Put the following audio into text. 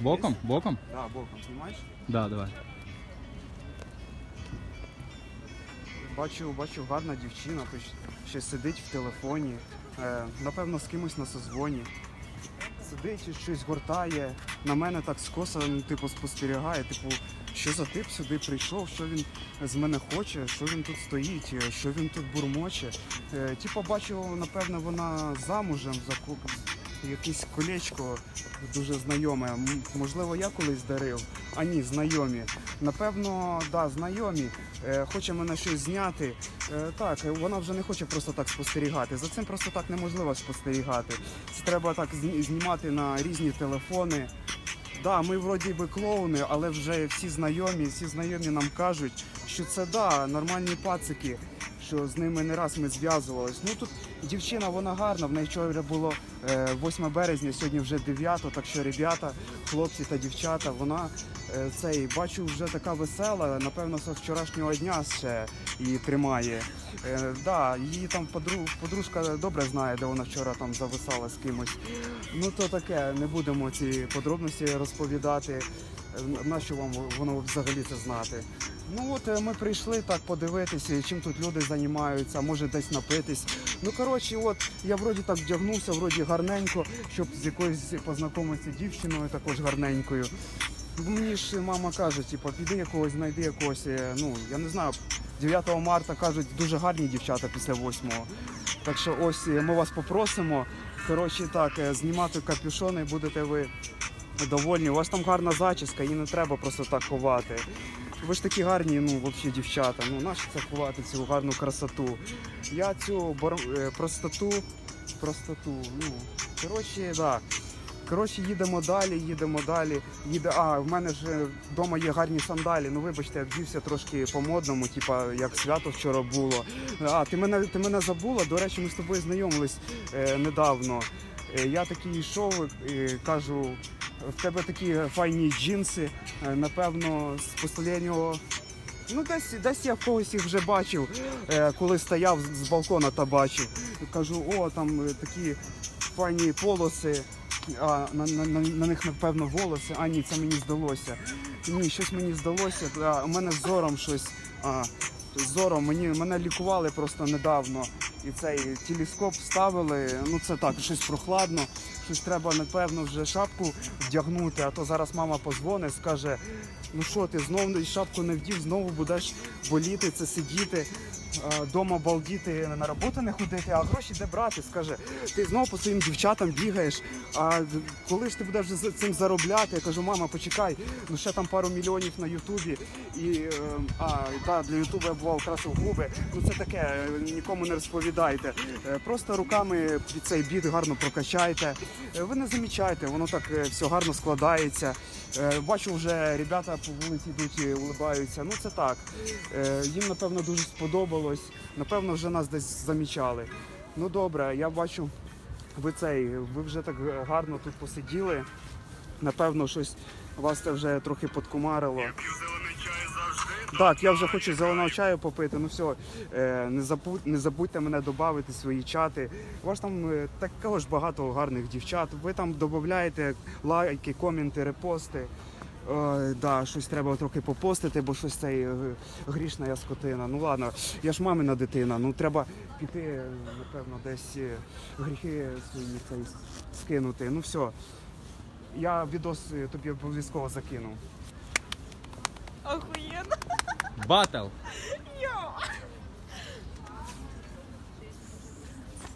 Боком? Боком? Да, боком, знімаєш? Да, давай. Бачу, бачу, гарна дівчина, ще сидить в телефоні, е, напевно, з кимось на созвоні. Сидить і щось гортає, на мене так скоса, ну, типу, спостерігає, типу, що за тип сюди прийшов, що він з мене хоче, що він тут стоїть, е, що він тут бурмоче. Е, типу, бачу, напевно, вона замужем за якесь колечко дуже знайоме. Можливо, я колись дарив, а ні, знайомі. Напевно, да, знайомі. Е, хоче мене щось зняти. Е, так, вона вже не хоче просто так спостерігати. За цим просто так неможливо спостерігати. Це треба так знімати на різні телефони. Да, ми вроді би клоуни, але вже всі знайомі, всі знайомі нам кажуть, що це да, нормальні пацики, що з ними не раз ми зв'язувались. Ну тут дівчина, вона гарна, в неї вчора було е, 8 березня, сьогодні вже 9, так що ребята, хлопці та дівчата, вона е, цей, бачу, вже така весела, напевно, з вчорашнього дня ще її тримає. Е, да, її там подру, подружка добре знає, де вона вчора там зависала з кимось. Ну то таке, не будемо ці подробності розповідати. Е, Нащо вам воно взагалі це знати? Ну от е, ми прийшли так подивитися, чим тут люди займаються, може десь напитись. Ну коротше, от я вроді так вдягнувся, вроді гарненько, щоб з якоюсь познайомитися дівчиною, також гарненькою. Мені ж мама каже, типу, піди якогось, знайди якогось, е, ну я не знаю, 9 марта кажуть, дуже гарні дівчата після 8-го. Так що ось е, ми вас попросимо. Коротше, так, знімати капюшони будете ви довольні. У вас там гарна зачіска, її не треба просто так ховати. Ви ж такі гарні, ну, взагалі, дівчата. Ну, нащо це ховати цю гарну красоту? Я цю бар... е, простоту, простоту, ну, коротше, так. Коротше, їдемо далі, їдемо далі. Їде... А, в мене ж вдома є гарні сандалі. Ну вибачте, я вдівся трошки по-модному, типа як свято вчора було. А, ти мене, ти мене забула. До речі, ми з тобою знайомились е, недавно. Е, я такий йшов, і кажу, в тебе такі файні джинси. Е, напевно, з останнього. Ну, десь, десь я в когось їх вже бачив, е, коли стояв з- балкона та бачив. Кажу, о, там такі файні полоси, а на, на, на, них, напевно, волоси. А ні, це мені здалося. Ні, щось мені здалося. У мене зором щось. А, зором мені, мене лікували просто недавно. І цей телескоп ставили. Ну це так, щось прохладно, щось треба, напевно, вже шапку вдягнути, а то зараз мама позвонить, скаже, ну що ти знову шапку не вдів, знову будеш боліти, це сидіти. А, Дома балдіти, на роботу не ходити, а гроші де брати, скаже, ти знову по своїм дівчатам бігаєш. А коли ж ти будеш за цим заробляти? Я кажу, мама, почекай, ну ще там пару мільйонів на Ютубі. І е, а, та, для Ютубу я бував красив губи. Ну це таке, е, нікому не розповідайте. Е, Просто руками під цей біт гарно прокачайте. Е, Ви не замічайте, воно так е, все гарно складається. Е, Бачу, вже ребята по вулиці йдуть і улибаються. Ну це так. Е, Їм напевно дуже сподобалось. Напевно, вже нас десь замічали. Ну добре, я бачу, ви цей, ви вже так гарно тут посиділи. Напевно, щось вас це вже трохи подкумарило. Я п'ю зелений чай завжди. Так, я вже хочу зеленого чаю попити. Ну все, не забудь, не забудьте мене додати свої чати. У вас там е, також багато гарних дівчат. Ви там додаєте лайки, коменти, репости. Ой, да, щось треба трохи попостити, бо щось цей е, грішна я скотина. Ну ладно, я ж мамина дитина. Ну треба піти, напевно, десь е, гріхи свої цей скинути. Ну все. Я відос е, тобі обов'язково закину. Охуєнно. Батл!